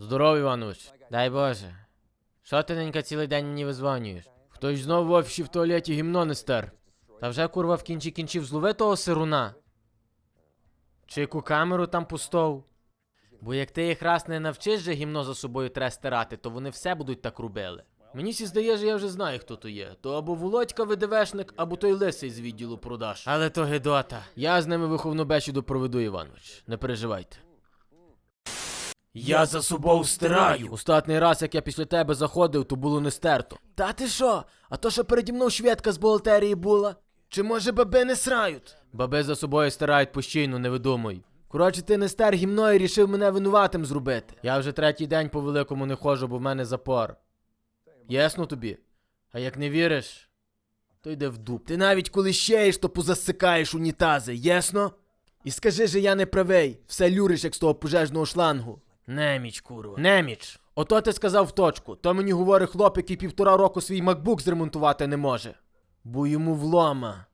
Здоров, Іванович. Дай Боже. Що ти ненька цілий день мені визвонюєш? Хтось знов в офісі в туалеті гімно не стер. Та вже курва в кінці кінчів злови того сируна. Чи яку камеру там пустов? Бо як ти їх раз не навчиш же гімно за собою треба стирати, то вони все будуть так робили. Мені сі здає, що я вже знаю, хто то є. То або Володька ВДВшник, або той лисий з відділу продаж. Але то гидота. Я з ними виховну бесіду проведу, Іванович. Не переживайте. Я за собою стираю. Остатний раз, як я після тебе заходив, то було не стерто. Та ти що? А то, що переді мною шведка з бухгалтерії була? Чи може баби не срають? Баби за собою стирають постійно, не видумуй. Коротше, ти не стер гімно і рішив мене винуватим зробити. Я вже третій день по великому не ходжу, бо в мене запор. Ясно тобі? А як не віриш, то йде в дуб. Ти навіть коли щеєш, то позасикаєш унітази, ясно? І скажи же я не правий, все люриш, як з того пожежного шлангу. Неміч, курва. Неміч. Ото ти сказав в точку. То мені говорить хлоп, який півтора року свій макбук зремонтувати не може. Бо йому влома.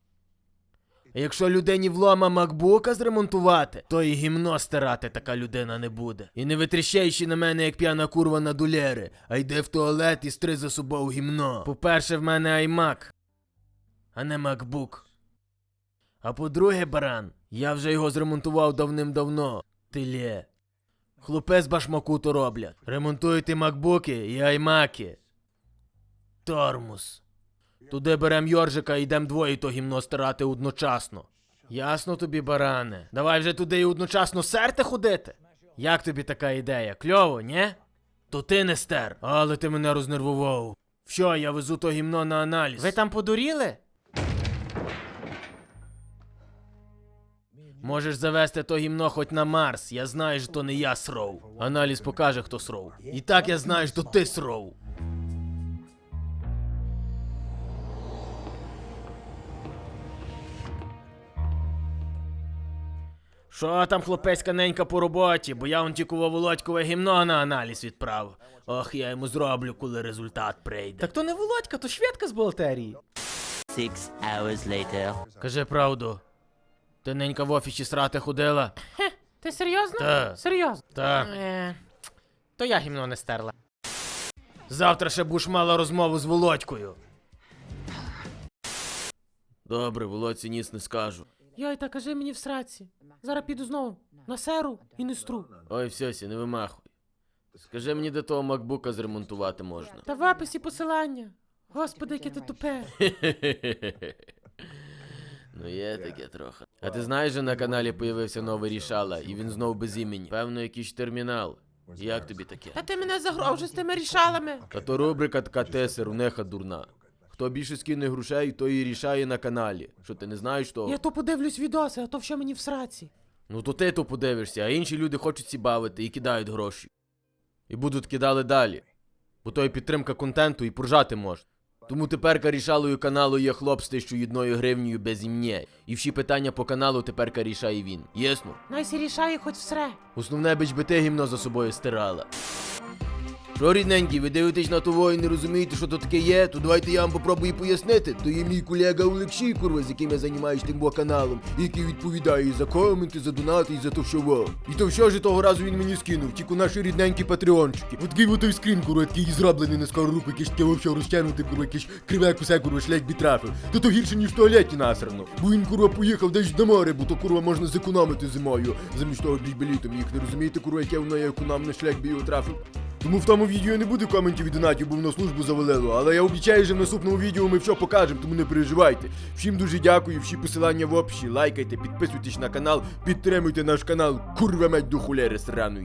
А якщо людині влома макбука зремонтувати, то і гімно стирати така людина не буде. І не витріщаючи на мене, як п'яна курва на дулєри, а йде в туалет і стри за собою гімно. По-перше, в мене аймак, а не макбук. А по-друге, баран, я вже його зремонтував давним-давно. Тилє. Хлопець башмаку то роблять. Ремонтуєте макбуки і аймаки. Тормоз. Туди берем Йоржика і йдем двоє то гімно стирати одночасно. Ясно тобі, баране. Давай вже туди і одночасно серте ходити. Як тобі така ідея? Кльово, ні? То ти не стер. Але ти мене рознервував. Що, я везу то гімно на аналіз. Ви там подуріли? Можеш завести то гімно хоч на Марс. Я знаю, що то не я сров. Аналіз покаже, хто сров. І так я знаю, що ти сров. Що там хлопецька ненька по роботі, бо я он тільки Володькове гімно на аналіз відправив. Ох, я йому зроблю, коли результат прийде. Так то не Володька, то шведка з бухгалтерії. Six hours later. Кажи правду. Ти ненька в офісі срати ходила? Хе, ти серйозно? Так. Серйозно? Так. Е, то я гімно не стерла. Завтра ще будеш мала розмову з Володькою. Добре, Володці ніс не скажу. Йой, та кажи мені в сраці. Зараз піду знову на серу і не стру. Ой, всьосі, не вимахуй. Скажи мені, де того макбука зремонтувати можна. Та в описі посилання. Господи, яке ти тупе. Ну є таке трохи. А ти знаєш, що на каналі появився новий рішала, і він знов без імені. Певно, якийсь термінал. Як тобі таке? Та ти мене загрожуєш з тими рішалами. Та то рубрика така тесер, неха дурна. Хто більше скине грошей, то і рішає на каналі. Що ти не знаєш того? Я то подивлюсь відоси, а то що мені в сраці. Ну то ти то подивишся, а інші люди хочуть ці бавити і кидають гроші. І будуть кидали далі. Бо то і підтримка контенту і прожати можна. Тому тепер карішалою каналу є хлоп з тисячу одною гривнею без ім'я. І всі питання по каналу тепер рішає він. Ясно? Найсі рішає хоч всре. Основне бич би ти гімно за собою стирала. Що, рідненькі, ви дивитесь на того і не розумієте, що то таке є, то давайте я вам попробую пояснити. То є мій колега Олексій, курва, з яким я займаюсь тим каналом, який відповідає за коменти, за донати, і за то що во. І то що ж того разу він мені скинув, тільки наші рідненькі патреончики. От такий той скрін, курва, такий зроблений на скору руку, якийсь таке вовсю розтягнути, курва, якийсь криве кусе, курва, шлях би трафив. То то гірше, ніж в туалеті насрано. Бо він, курва, поїхав десь на море, бо то, курва, можна зекономити зимою. Замість того більш би їх не розумієте, курва, яке воно є економне шлях би його трафив. Тому в тому відео не буде коментів і донатів, бо воно службу завалило. Але я обіцяю, що в наступному відео ми все покажемо, тому не переживайте. Всім дуже дякую, всі посилання в описі. Лайкайте, підписуйтесь на канал, підтримуйте наш канал, курва мать до хуляри сраної.